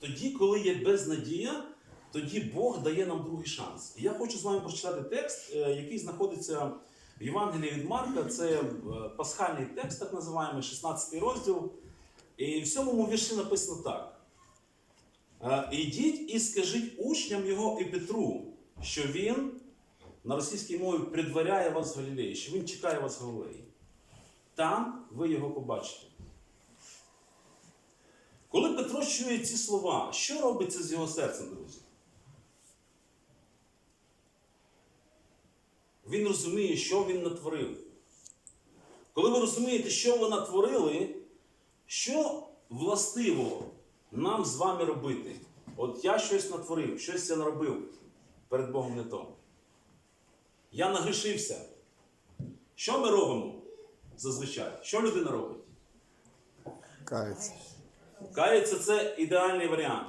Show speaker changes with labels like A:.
A: тоді, коли є безнадія, тоді Бог дає нам другий шанс. І я хочу з вами прочитати текст, е, який знаходиться в Євангелії від Марка. Це е, пасхальний текст, так називаємо, 16 розділ. І в сьомому вірші написано так. Е, Ідіть і скажіть учням його і Петру, що він на російській мові предваряє вас в Галілеї, що він чекає вас в Галилеї. Там ви його побачите. Чує ці слова, що робиться з його серцем, друзі? Він розуміє, що він натворив. Коли ви розумієте, що ви натворили, що властиво нам з вами робити? От я щось натворив, щось я наробив перед Богом не то. Я нагрішився. Що ми робимо зазвичай? Що людина робить?
B: Кається.
A: Кається це ідеальний варіант.